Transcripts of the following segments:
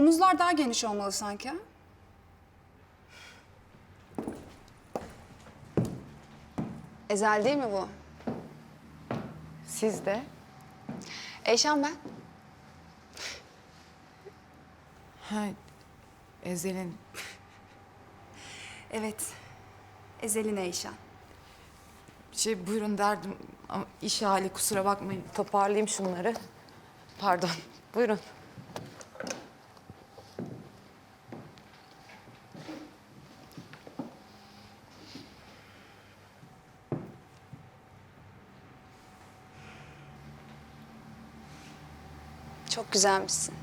Omuzlar daha geniş olmalı sanki ha? Ezel değil mi bu? Siz de. Eyşan ben. Ha, Ezel'in Evet. Ezel'in Eyşan. şey buyurun derdim ama iş hali kusura bakmayın. Toparlayayım şunları. Pardon. Buyurun. Çok güzelmişsin.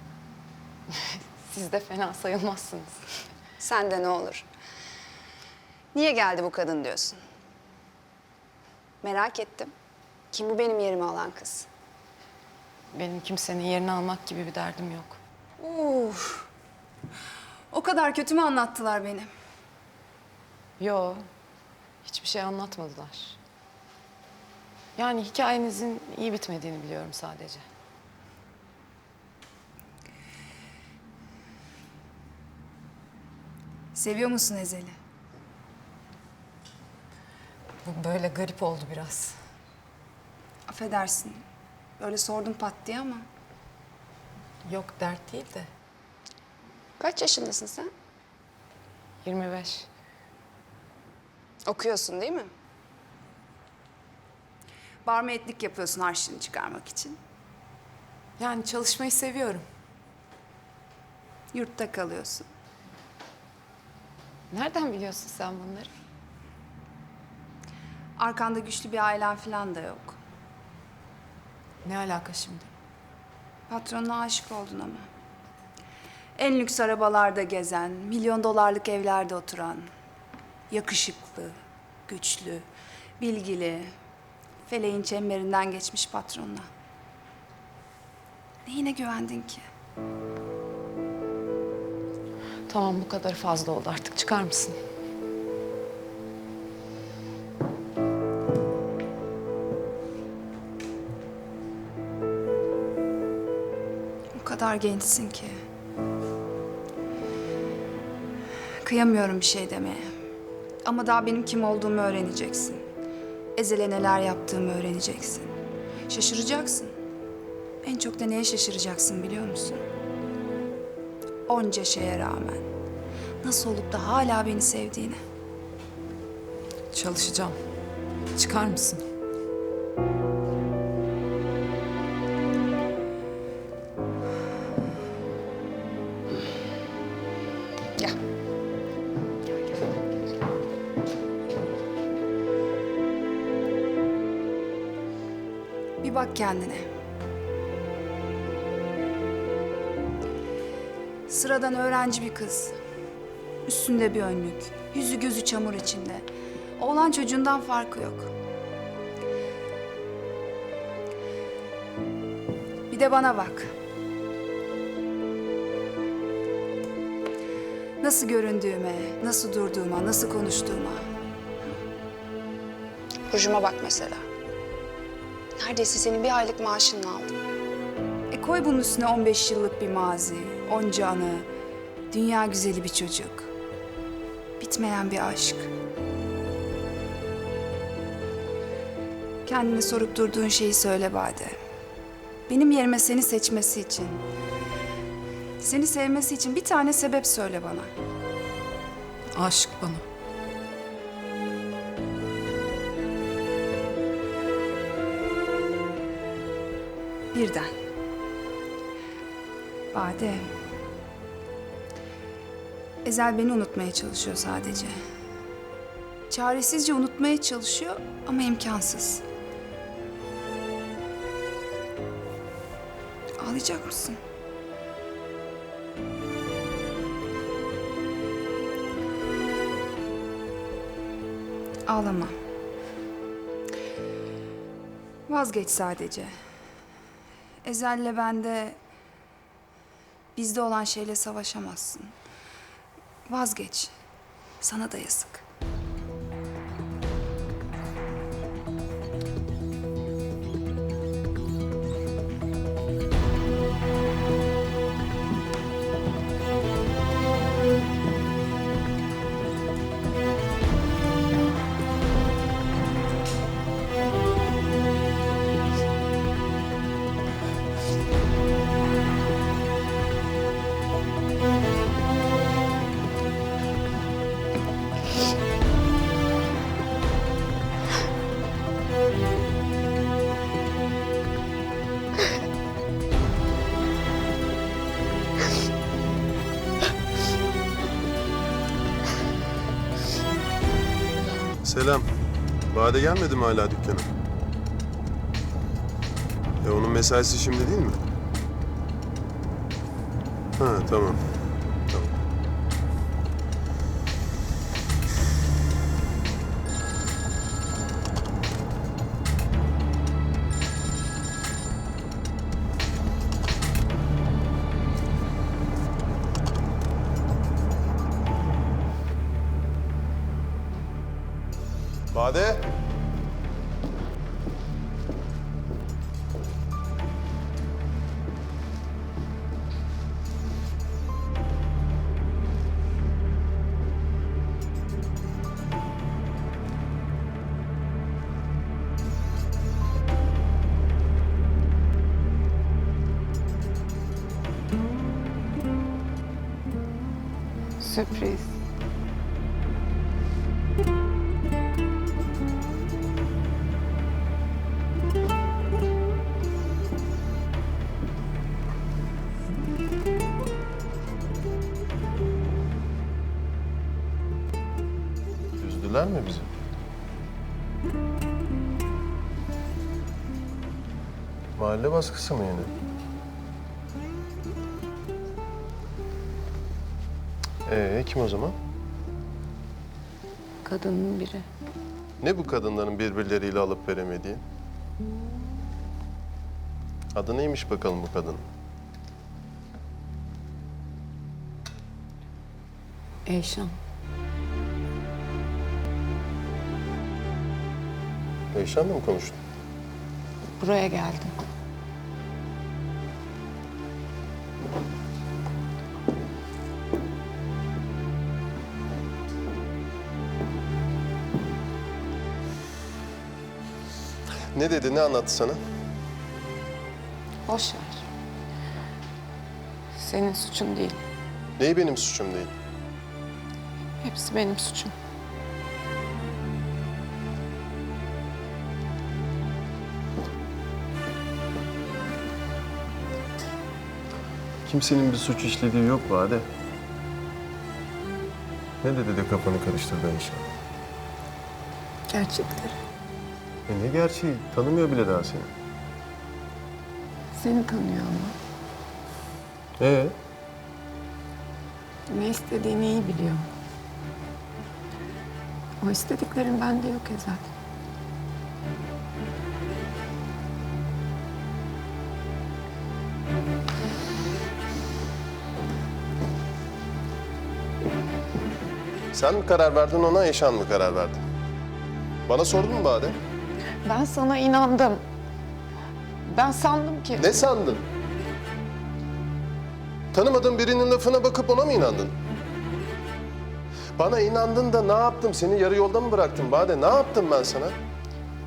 Siz de fena sayılmazsınız. Sen de ne olur. Niye geldi bu kadın diyorsun? Merak ettim. Kim bu benim yerimi alan kız? Benim kimsenin yerini almak gibi bir derdim yok. Uf. O kadar kötü mü anlattılar beni? Yo. Hiçbir şey anlatmadılar. Yani hikayenizin iyi bitmediğini biliyorum sadece. Seviyor musun Ezel'i? Bu böyle garip oldu biraz. Affedersin. Böyle sordum pat diye ama. Yok dert değil de. Kaç yaşındasın sen? 25. Okuyorsun değil mi? Barmaidlik yapıyorsun harçlığını çıkarmak için. Yani çalışmayı seviyorum. Yurtta kalıyorsun. Nereden biliyorsun sen bunları? Arkanda güçlü bir ailen falan da yok. Ne alaka şimdi? Patronuna aşık oldun ama. En lüks arabalarda gezen, milyon dolarlık evlerde oturan, yakışıklı, güçlü, bilgili, feleğin çemberinden geçmiş patronuna. Neyine güvendin ki? Tamam bu kadar fazla oldu artık çıkar mısın? O kadar gençsin ki. Kıyamıyorum bir şey demeye. Ama daha benim kim olduğumu öğreneceksin. Ezel'e neler yaptığımı öğreneceksin. Şaşıracaksın. En çok da neye şaşıracaksın biliyor musun? Onca şeye rağmen. Nasıl olup da hala beni sevdiğine. Çalışacağım. Çıkar mısın? Gel. Bir bak kendine. Sıradan öğrenci bir kız. Üstünde bir önlük. Yüzü gözü çamur içinde. Oğlan çocuğundan farkı yok. Bir de bana bak. Nasıl göründüğüme, nasıl durduğuma, nasıl konuştuğuma. Rujuma bak mesela. Neredeyse senin bir aylık maaşını aldım. Koy bunun üstüne 15 yıllık bir mazi, onca anı, dünya güzeli bir çocuk. Bitmeyen bir aşk. Kendini sorup durduğun şeyi söyle Bade. Benim yerime seni seçmesi için, seni sevmesi için bir tane sebep söyle bana. Aşık bana. Birden. Bade. Ezel beni unutmaya çalışıyor sadece. Çaresizce unutmaya çalışıyor ama imkansız. Ağlayacak mısın? Ağlama. Vazgeç sadece. Ezel'le bende bizde olan şeyle savaşamazsın. Vazgeç. Sana da yazık. Selam. Bade gelmedi mi hala dükkana? E onun mesaisi şimdi değil mi? Ha tamam. Sürpriz. Üzdüler mi bizi? Mahalle baskısı mı yine? Ee kim o zaman? Kadının biri. Ne bu kadınların birbirleriyle alıp veremediği? Adı neymiş bakalım bu kadın? Eyşan. Eyşan'la mı konuştun? Buraya geldim. Ne dedi, ne anlattı sana? Boş ver. Senin suçun değil. Neyi benim suçum değil? Hepsi benim suçum. Kimsenin bir suç işlediği yok Bade. Ne dedi de kafanı karıştırdı Eyşan? Gerçekleri. E ne gerçeği? Tanımıyor bile daha seni. Seni tanıyor ama. Ee? Ne istediğini iyi biliyor. O istediklerin bende yok zaten. Sen mi karar verdin ona, Eyşan mı karar verdi? Bana sordun mu Bade? Ben sana inandım. Ben sandım ki... Ne sandın? Tanımadığın birinin lafına bakıp ona mı inandın? Bana inandın da ne yaptım? Seni yarı yolda mı bıraktım Bade? Ne yaptım ben sana?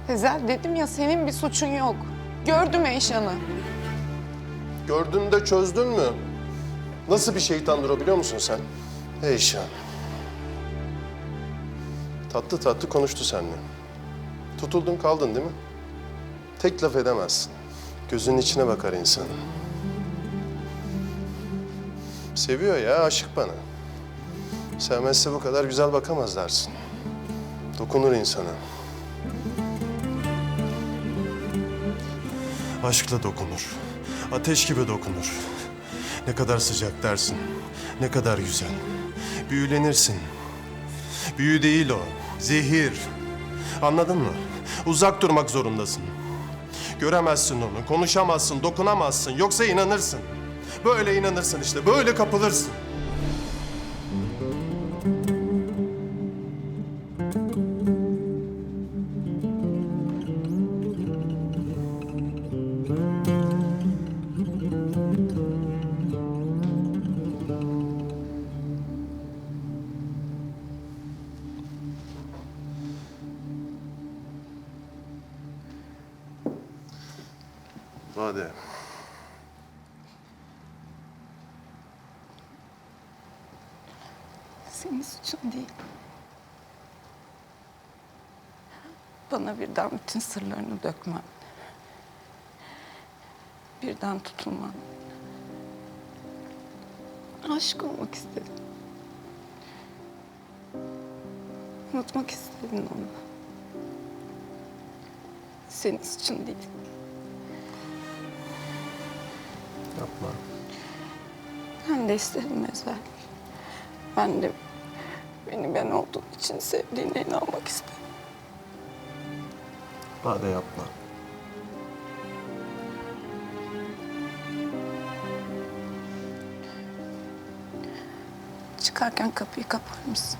Tezel dedim ya senin bir suçun yok. Gördüm Eyşan'ı. Gördün de çözdün mü? Nasıl bir şeytandır o biliyor musun sen? Eyşan. Tatlı tatlı konuştu seninle. Tutuldun kaldın değil mi? Tek laf edemezsin. Gözünün içine bakar insanın. Seviyor ya, aşık bana. Sevmezse bu kadar güzel bakamaz dersin. Dokunur insana. Aşkla dokunur. Ateş gibi dokunur. Ne kadar sıcak dersin. Ne kadar güzel. Büyülenirsin. Büyü değil o. Zehir. Anladın mı? Uzak durmak zorundasın. Göremezsin onu, konuşamazsın, dokunamazsın. Yoksa inanırsın. Böyle inanırsın işte, böyle kapılırsın. Hadi. Senin suçun değil. Bana birden bütün sırlarını dökmen. Birden tutulman. Aşık olmak istedim. Unutmak istedin onu. Senin için değil. Yapma. Ben de istedim Ezel. Ben de beni ben olduğum için sevdiğine inanmak istedim. Bade yapma. Çıkarken kapıyı kapar mısın?